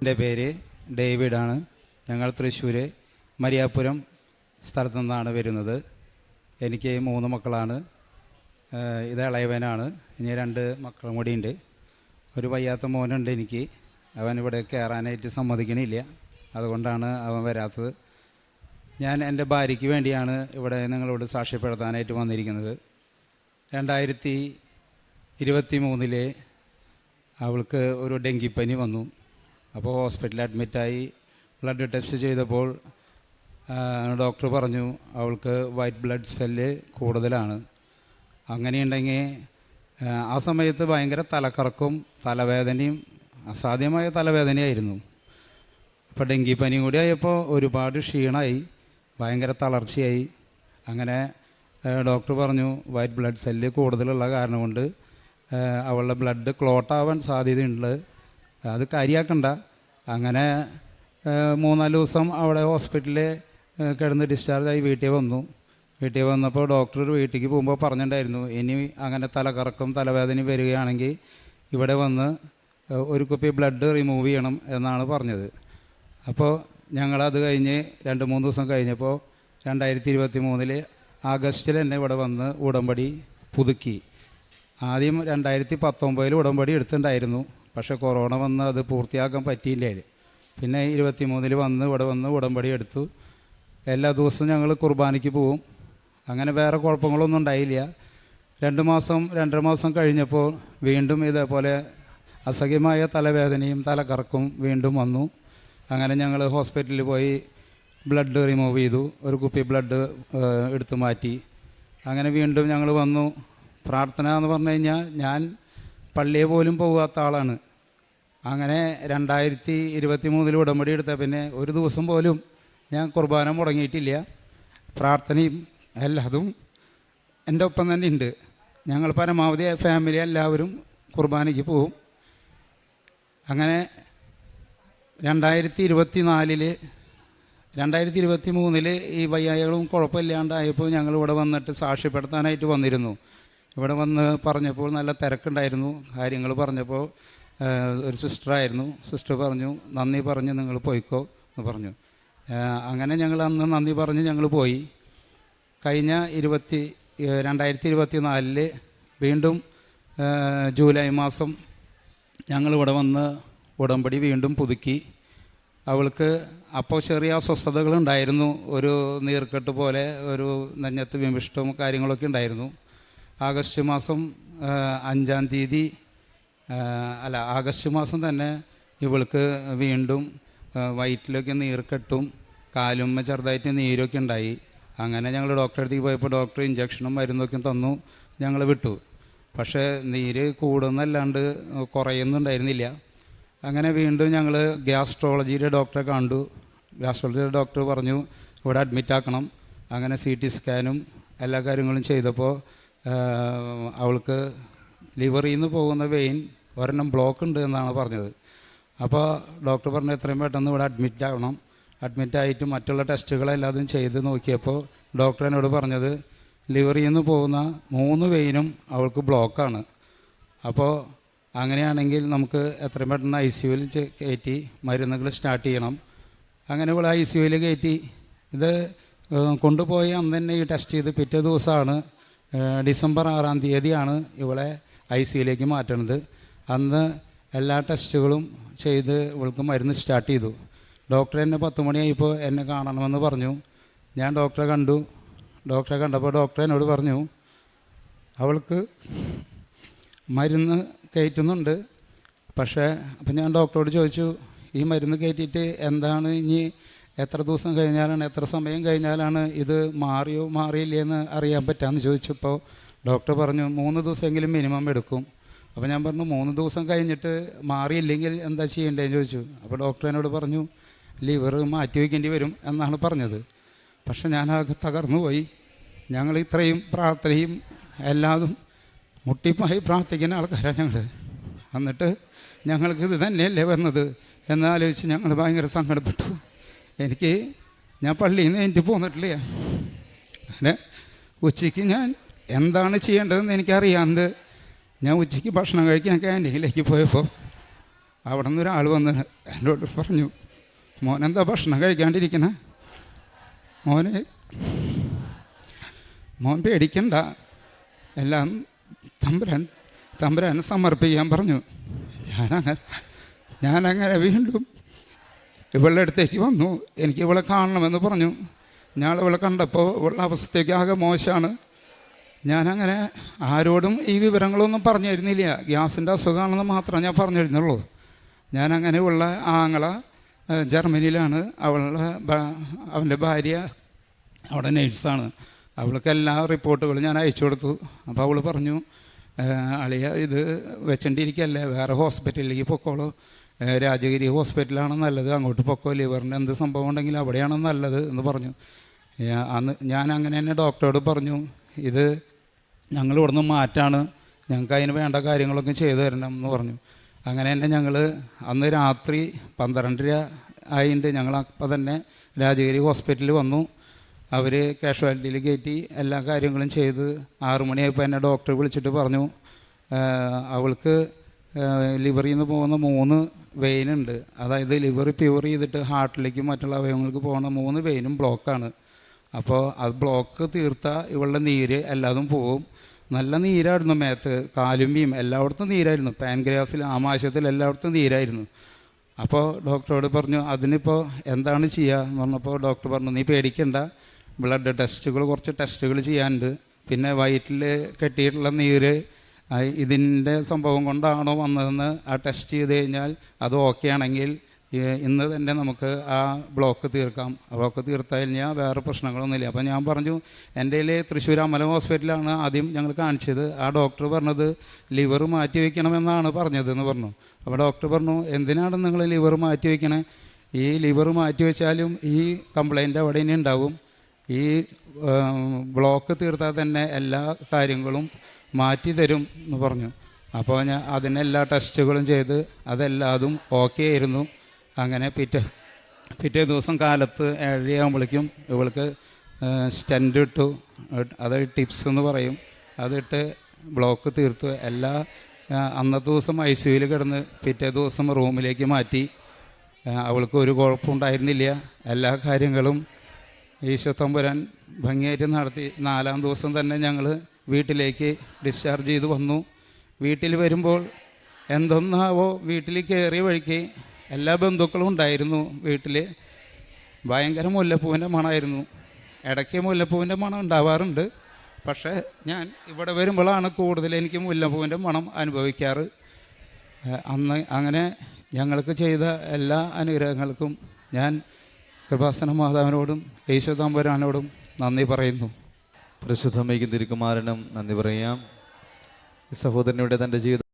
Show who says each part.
Speaker 1: എന്റെ പേര് ഡേവിഡാണ്. ഞങ്ങൾ തൃശ്ശൂർ മരിയാപുരം സ്ഥലത്തു നിന്നാണ് വരുന്നത്. എനിക്ക് മൂന്ന് മക്കളാണ്. ഇത് ഇളയവനാണ്. ഇനി രണ്ട് മക്കളും കൂടി ഉണ്ട്. ഒരു വയ്യാത്ത മോനുണ്ട് എനിക്ക്. അവൻ ഇവിടെ കയറാനായിട്ട് സമ്മതിക്കണില്ല. അതുകൊണ്ടാണ് അവൻ വരാത്തത്. ഞാൻ എന്റെ ഭാര്യയ്ക്ക് വേണ്ടിയാണ് ഇവിടെ നിങ്ങളോട് സാക്ഷ്യപ്പെടുത്താനായിട്ട് വന്നിരിക്കുന്നത്. രണ്ടായിരത്തി ഇരുപത്തി മൂന്നിലെ അവൾക്ക് ഒരു ഡെങ്കിപ്പനി വന്നു. അപ്പോൾ ഹോസ്പിറ്റലിൽ അഡ്മിറ്റായി. ബ്ലഡ് ടെസ്റ്റ് ചെയ്തപ്പോൾ ഡോക്ടർ പറഞ്ഞു അവൾക്ക് വൈറ്റ് ബ്ലഡ് സെല്ല് കൂടുതലാണ്. അങ്ങനെയുണ്ടെങ്കിൽ ആ, സമയത്ത് ഭയങ്കര തലക്കറക്കും തലവേദനയും അസാധ്യമായ തലവേദനയായിരുന്നു. അപ്പോൾ ഡെങ്കിപ്പനി കൂടി ആയപ്പോൾ ഒരുപാട് ക്ഷീണമായി ഭയങ്കര തളർച്ചയായി. അങ്ങനെ ഡോക്ടർ പറഞ്ഞു വൈറ്റ് ബ്ലഡ് സെല്ല് കൂടുതലുള്ള കാരണം കൊണ്ട് അവളുടെ ബ്ലഡ് ക്ലോട്ടാവാൻ സാധ്യതയുണ്ട്. അത് കാര്യമാക്കണ്ട. അങ്ങനെ മൂന്നാൽ ദിവസം അവിടെ ഹോസ്പിറ്റലിൽ കിടന്ന് ഡിസ്ചാർജായി വീട്ടിൽ വന്നു. വീട്ടിൽ വന്നപ്പോൾ ഡോക്ടർ വീട്ടിലേക്ക് പോകുമ്പോൾ പറഞ്ഞിട്ടുണ്ടായിരുന്നു ഇനി അങ്ങനെ തലകറക്കം തലവേദന വരികയാണെങ്കിൽ ഇവിടെ വന്ന് ഒരു കുപ്പി ബ്ലഡ് റിമൂവ് ചെയ്യണം എന്നാണ് പറഞ്ഞത്. അപ്പോൾ ഞങ്ങളത് കഴിഞ്ഞ് രണ്ട് മൂന്ന് ദിവസം കഴിഞ്ഞപ്പോൾ രണ്ടായിരത്തി ഇരുപത്തി മൂന്നിൽ ആഗസ്റ്റിൽ തന്നെ ഇവിടെ വന്ന് ഉടമ്പടി പുതുക്കി. ആദ്യം രണ്ടായിരത്തി പത്തൊമ്പതിൽ ഉടമ്പടി എടുത്തിട്ടുണ്ടായിരുന്നു. പക്ഷേ കൊറോണ വന്ന് അത് പൂർത്തിയാക്കാൻ പറ്റിയില്ലേ പിന്നെ ഇരുപത്തി മൂന്നിൽ വന്ന് ഇവിടെ വന്ന് ഉടമ്പടി എടുത്തു. എല്ലാ ദിവസവും ഞങ്ങൾ കുർബാനയ്ക്ക് പോവും. അങ്ങനെ വേറെ കുഴപ്പങ്ങളൊന്നും ഉണ്ടായില്ല. രണ്ട് മാസം രണ്ടര മാസം കഴിഞ്ഞപ്പോൾ വീണ്ടും ഇതേപോലെ അസഹ്യമായ തലവേദനയും തലകറക്കും വീണ്ടും വന്നു. അങ്ങനെ ഞങ്ങൾ ഹോസ്പിറ്റലിൽ പോയി ബ്ലഡ് റിമൂവ് ചെയ്തു. ഒരു കുപ്പി ബ്ലഡ് എടുത്തു മാറ്റി. അങ്ങനെ വീണ്ടും ഞങ്ങൾ വന്നു. പ്രാർത്ഥന എന്ന് പറഞ്ഞു കഴിഞ്ഞാൽ ഞാൻ പള്ളിയെ പോലും പോകാത്ത ആളാണ്. അങ്ങനെ രണ്ടായിരത്തി ഇരുപത്തി മൂന്നിൽ ഉടമ്പടി എടുത്ത പിന്നെ ഒരു ദിവസം പോലും ഞാൻ കുർബാന മുടങ്ങിയിട്ടില്ല. പ്രാർത്ഥനയും എല്ലാതും എന്റെ ഒപ്പം തന്നെ ഉണ്ട്. ഞങ്ങൾ പരമാവധി ഫാമിലി എല്ലാവരും കുർബാനയ്ക്ക് പോവും അങ്ങനെ രണ്ടായിരത്തി ഇരുപത്തി നാലിൽ രണ്ടായിരത്തി ഇരുപത്തി മൂന്നിൽ ഈ വയ്യായകളും കുഴപ്പമില്ലാണ്ടായപ്പോൾ ഞങ്ങൾ ഇവിടെ വന്നിട്ട് സാക്ഷ്യപ്പെടുത്താനായിട്ട് വന്നിരുന്നു. ഇവിടെ വന്ന് പറഞ്ഞപ്പോൾ നല്ല തിരക്കുണ്ടായിരുന്നു. കാര്യങ്ങൾ പറഞ്ഞപ്പോൾ ഒരു സിസ്റ്ററായിരുന്നു സിസ്റ്റർ പറഞ്ഞു നന്ദി പറഞ്ഞ് നിങ്ങൾ പോയിക്കോ എന്ന് പറഞ്ഞു. അങ്ങനെ ഞങ്ങൾ അന്ന് നന്ദി പറഞ്ഞ് ഞങ്ങൾ പോയി. കഴിഞ്ഞ ഇരുപത്തി രണ്ടായിരത്തി ഇരുപത്തി നാലിൽ വീണ്ടും ജൂലൈ മാസം ഞങ്ങളിവിടെ വന്ന് ഉടമ്പടി വീണ്ടും പുതുക്കി. അവൾക്ക് അപ്പോൾ ചെറിയ അസ്വസ്ഥതകളുണ്ടായിരുന്നു. ഒരു നീർക്കെട്ട് പോലെ ഒരു നെഞ്ഞത്ത് വിമിഷ്ടവും കാര്യങ്ങളൊക്കെ ഉണ്ടായിരുന്നു. ആഗസ്റ്റ് മാസം അഞ്ചാം തീയതി അല്ല ആഗസ്റ്റ് മാസം തന്നെ ഇവൾക്ക് വീണ്ടും വയറ്റിലൊക്കെ നീർക്കെട്ടും കാലുമ്മ ചെറുതായിട്ട് നീരൊക്കെ ഉണ്ടായി. അങ്ങനെ ഞങ്ങൾ ഡോക്ടറെ അടുത്തേക്ക് പോയപ്പോൾ ഡോക്ടർ ഇഞ്ചക്ഷനും മരുന്നൊക്കെ തന്നു ഞങ്ങൾ വിട്ടു. പക്ഷേ നീര് കൂടുന്നല്ലാണ്ട് കുറയുന്നുണ്ടായിരുന്നില്ല അങ്ങനെ വീണ്ടും ഞങ്ങൾ ഗ്യാസ്ട്രോളജിയുടെ ഡോക്ടറെ കണ്ടു. ഗ്യാസ്ട്രോളജിയുടെ ഡോക്ടർ പറഞ്ഞു ഇവിടെ അഡ്മിറ്റ് ആക്കണം. അങ്ങനെ സി ടി സ്കാനും എല്ലാ കാര്യങ്ങളും ചെയ്തപ്പോൾ അവൾക്ക് ലിവറിൽ നിന്ന് പോകുന്ന വെയിൻ ഒരെണ്ണം ബ്ലോക്ക് ഉണ്ട് എന്നാണ് പറഞ്ഞത്. അപ്പോൾ ഡോക്ടർ പറഞ്ഞു എത്രയും പെട്ടെന്ന് ഇവിടെ അഡ്മിറ്റ് ആവണം. അഡ്മിറ്റ് ആയിട്ട് മറ്റുള്ള ടെസ്റ്റുകളെല്ലാതും ചെയ്ത് നോക്കിയപ്പോൾ ഡോക്ടർ എന്നോട് പറഞ്ഞത് ലിവറിൽ നിന്ന് പോകുന്ന മൂന്ന് വെയിനും അവൾക്ക് ബ്ലോക്കാണ്. അപ്പോൾ അങ്ങനെയാണെങ്കിൽ നമുക്ക് എത്രയും പെട്ടെന്ന് ഐ സി യുവിൽ കയറ്റി മരുന്നുകൾ സ്റ്റാർട്ട് ചെയ്യണം. അങ്ങനെ ഇവിടെ ഐ സി യുവിൽ കയറ്റി. ഇത് കൊണ്ടുപോയി അന്ന് തന്നെ ഈ ടെസ്റ്റ് ചെയ്ത് പിറ്റേ ദിവസമാണ് ഡിസംബർ ആറാം തീയതിയാണ് ഇവളെ ഐ സിയിലേക്ക് മാറ്റണത്. അന്ന് എല്ലാ ടെസ്റ്റുകളും ചെയ്ത് ഇവൾക്ക് മരുന്ന് സ്റ്റാർട്ട് ചെയ്തു. ഡോക്ടർ എന്നെ പത്ത് മണിയായിപ്പോൾ എന്നെ കാണണമെന്ന് പറഞ്ഞു. ഞാൻ ഡോക്ടറെ കണ്ടു. ഡോക്ടറെ കണ്ടപ്പോൾ ഡോക്ടർ എന്നോട് പറഞ്ഞു അവൾക്ക് മരുന്ന് കയറ്റുന്നുണ്ട്. പക്ഷേ അപ്പം ഞാൻ ഡോക്ടറോട് ചോദിച്ചു ഈ മരുന്ന് കയറ്റിയിട്ട് എന്താണ് ഇനി എത്ര ദിവസം കഴിഞ്ഞാലാണ് എത്ര സമയം കഴിഞ്ഞാലാണ് ഇത് മാറിയോ മാറിയില്ലേ എന്ന് അറിയാൻ പറ്റാമെന്ന് ചോദിച്ചപ്പോൾ ഡോക്ടർ പറഞ്ഞു മൂന്ന് ദിവസമെങ്കിലും മിനിമം എടുക്കും. അപ്പോൾ ഞാൻ പറഞ്ഞു മൂന്ന് ദിവസം കഴിഞ്ഞിട്ട് മാറിയില്ലെങ്കിൽ എന്താ ചെയ്യേണ്ടതെന്ന് ചോദിച്ചു. അപ്പോൾ ഡോക്ടർ എന്നോട് പറഞ്ഞു ലിവർ മാറ്റി വയ്ക്കേണ്ടി വരും എന്നാണ് പറഞ്ഞത്. പക്ഷെ ഞാനാകെ തകർന്നു പോയി. ഞങ്ങൾ ഇത്രയും പ്രാർത്ഥനയും എല്ലാതും മുട്ടിപ്പായി പ്രാർത്ഥിക്കുന്ന ആൾക്കാരാണ് ഞങ്ങൾ എന്നിട്ട് ഞങ്ങൾക്ക് ഇത് തന്നെയല്ലേ വന്നത് എന്നാലോചിച്ച് ഞങ്ങൾ ഭയങ്കര സങ്കടപ്പെട്ടു. എനിക്ക് ഞാൻ പള്ളിയിൽ നിന്ന് എനിക്ക് പോന്നിട്ടില്ല. അങ്ങനെ ഉച്ചയ്ക്ക് ഞാൻ എന്താണ് ചെയ്യേണ്ടതെന്ന് എനിക്കറിയാണ്ട് ഞാൻ ഉച്ചയ്ക്ക് ഭക്ഷണം കഴിക്കാൻ ക്യാന്റീനിലേക്ക് പോയപ്പോൾ അവിടെ നിന്ന് ഒരാൾ വന്ന് എന്നോട് പറഞ്ഞു മോനെന്താ ഭക്ഷണം കഴിക്കാണ്ടിരിക്കണേ? മോനെ മോൻ പേടിക്കണ്ട. എല്ലാം തമ്പുരാൻ തമ്പുരാൻ സമർപ്പിക്കാൻ പറഞ്ഞു. ഞാനങ്ങനെ ഞാനങ്ങനെ വീണ്ടും ഇവളുടെ അടുത്തേക്ക് വന്നു. എനിക്ക് ഇവളെ കാണണമെന്ന് പറഞ്ഞു. ഞാൻ ഇവളെ കണ്ടപ്പോൾ ഇവളുടെ അവസ്ഥയ്ക്ക് ആകെ മോശമാണ്. ഞാനങ്ങനെ ആരോടും ഈ വിവരങ്ങളൊന്നും പറഞ്ഞിരുന്നില്ല. ഗ്യാസിന്റെ അസുഖമാണെന്ന് മാത്രമേ ഞാൻ പറഞ്ഞിരുന്നുള്ളൂ. ഞാനങ്ങനെ ഉള്ള ആങ്ങള ജർമ്മനിയിലാണ്. അവളുടെ അവന്റെ ഭാര്യ അവിടെ നേഴ്സാണ്. അവൾക്ക് എല്ലാ റിപ്പോർട്ടുകളും ഞാൻ അയച്ചു കൊടുത്തു. അപ്പോൾ അവൾ പറഞ്ഞു "ഏഹ്, അളിയ ഇത് വെച്ചോണ്ടിരിക്കല്ലേ. വേറെ ഹോസ്പിറ്റലിലേക്ക് പൊക്കോളൂ. രാജഗിരി ഹോസ്പിറ്റലാണ് നല്ലത്? അങ്ങോട്ട് പൊക്കോ? ലിവറിന് എന്ത് സംഭവം ഉണ്ടെങ്കിലും അവിടെയാണ് നല്ലത് എന്ന് പറഞ്ഞു. അന്ന് ഞാൻ അങ്ങനെ തന്നെ ഡോക്ടറോട് പറഞ്ഞു ഇത് ഞങ്ങൾ ഇവിടുന്ന് മാറ്റാണ്. ഞങ്ങൾക്ക് അതിന് വേണ്ട കാര്യങ്ങളൊക്കെ ചെയ്തു തരണം എന്ന് പറഞ്ഞു. അങ്ങനെ തന്നെ ഞങ്ങൾ അന്ന് രാത്രി പന്ത്രണ്ടര ആയിട്ട് ഞങ്ങൾ അപ്പം തന്നെ രാജഗിരി ഹോസ്പിറ്റലിൽ വന്നു. അവർ കാഷ്വാലിറ്റിയിൽ കയറ്റി എല്ലാ കാര്യങ്ങളും ചെയ്ത് ആറുമണിയായപ്പോൾ എന്നെ ഡോക്ടർ വിളിച്ചിട്ട് പറഞ്ഞു അവൾക്ക് ലിവറിൽ നിന്ന് പോകുന്ന മൂന്ന് വെയിനുണ്ട്. അതായത് ലിവർ പ്യൂർ ചെയ്തിട്ട് ഹാർട്ടിലേക്കും മറ്റുള്ള അവയവങ്ങൾക്ക് പോകുന്ന മൂന്ന് വെയിനും ബ്ലോക്കാണ്. അപ്പോൾ അത് ബ്ലോക്ക് തീർത്ത ഇവളുടെ നീര് എല്ലാതും പോവും. നല്ല നീരായിരുന്നു മേത്ത് കാലുമ്പിയും എല്ലായിടത്തും നീരായിരുന്നു. പാൻഗ്രാസിൽ ആമാശയത്തിൽ എല്ലായിടത്തും നീരായിരുന്നു. അപ്പോൾ ഡോക്ടറോട് പറഞ്ഞു അതിനിപ്പോൾ എന്താണ് ചെയ്യുക എന്ന് പറഞ്ഞപ്പോൾ ഡോക്ടർ പറഞ്ഞു നീ പേടിക്കണ്ട. ബ്ലഡ് ടെസ്റ്റുകൾ കുറച്ച് ടെസ്റ്റുകൾ ചെയ്യാനുണ്ട്. പിന്നെ വയറ്റിൽ കെട്ടിയിട്ടുള്ള നീര് ഇതിന്റെ സംഭവം കൊണ്ടാണോ വന്നതെന്ന് ആ ടെസ്റ്റ് ചെയ്ത് കഴിഞ്ഞാൽ അത് ഓക്കെ ആണെങ്കിൽ ഇന്ന് തന്നെ നമുക്ക് ആ ബ്ലോക്ക് തീർക്കാം. ആ ബ്ലോക്ക് തീർത്താൽ കഴിഞ്ഞാൽ വേറെ പ്രശ്നങ്ങളൊന്നുമില്ല. അപ്പോൾ ഞാൻ പറഞ്ഞു എന്റെ തൃശ്ശൂർ അമല ഹോസ്പിറ്റലാണ് ആദ്യം ഞങ്ങൾ കാണിച്ചത്. ആ ഡോക്ടർ പറഞ്ഞത് ലിവർ മാറ്റി വയ്ക്കണമെന്നാണ് പറഞ്ഞതെന്ന് പറഞ്ഞു. അപ്പോൾ ഡോക്ടർ പറഞ്ഞു എന്തിനാണ് നിങ്ങൾ ലിവർ മാറ്റി വയ്ക്കണേ ഈ ലിവർ മാറ്റി വെച്ചാലും ഈ കംപ്ലൈന്റ് അവിടെ ഇനി ഉണ്ടാവും. ഈ ബ്ലോക്ക് തീർത്താൽ തന്നെ എല്ലാ കാര്യങ്ങളും മാറ്റി തരും എന്ന് പറഞ്ഞു. അപ്പോൾ ഞാൻ അതിനെല്ലാ ടെസ്റ്റുകളും ചെയ്ത് അതെല്ലാതും ഓക്കെ ആയിരുന്നു. അങ്ങനെ പിറ്റേ പിറ്റേ ദിവസം കാലത്ത് ഏഴരയാകുമ്പോഴേക്കും ഇവൾക്ക് സ്റ്റെൻഡ് ഇട്ടു. അത് ടിപ്സ് എന്ന് പറയും. അതിട്ട് ബ്ലോക്ക് തീർത്തു. എല്ലാ അന്നത്തെ ദിവസം ഐ സിയുയിൽ കിടന്ന് പിറ്റേ ദിവസം റൂമിലേക്ക് മാറ്റി. അവൾക്ക് ഒരു കുഴപ്പമുണ്ടായിരുന്നില്ല എല്ലാ കാര്യങ്ങളും ഈശോ തമ്പുരാൻ ഭംഗിയായിട്ട് നടത്തി. നാലാം ദിവസം തന്നെ ഞങ്ങൾ വീട്ടിലേക്ക് ഡിസ്ചാർജ് ചെയ്ത് വന്നു. വീട്ടിൽ വരുമ്പോൾ എന്തൊന്നാവോ വീട്ടിൽ കയറിയ വഴിക്ക് എല്ലാ ബന്ധുക്കളും ഉണ്ടായിരുന്നു വീട്ടിൽ ഭയങ്കര മുല്ലപ്പൂവിന്റെ മണമായിരുന്നു. ഇടയ്ക്ക് മുല്ലപ്പൂവിന്റെ മണം ഉണ്ടാവാറുണ്ട്. പക്ഷേ ഞാൻ ഇവിടെ വരുമ്പോഴാണ് കൂടുതൽ എനിക്ക് മുല്ലപ്പൂവിന്റെ മണം അനുഭവിക്കാറ്. അന്ന് അങ്ങനെ ഞങ്ങൾക്ക് ചെയ്ത എല്ലാ അനുഗ്രഹങ്ങൾക്കും ഞാൻ കൃപാസന മാതാവിനോടും യേശുദാമ്പുരാനോടും നന്ദി പറയുന്നു.
Speaker 2: പരിശുദ്ധമയ്ക്കും തിരുക്കുമാരനും നന്ദി പറയാം. ഈ സഹോദരനിവിടെ തന്റെ ജീവിതം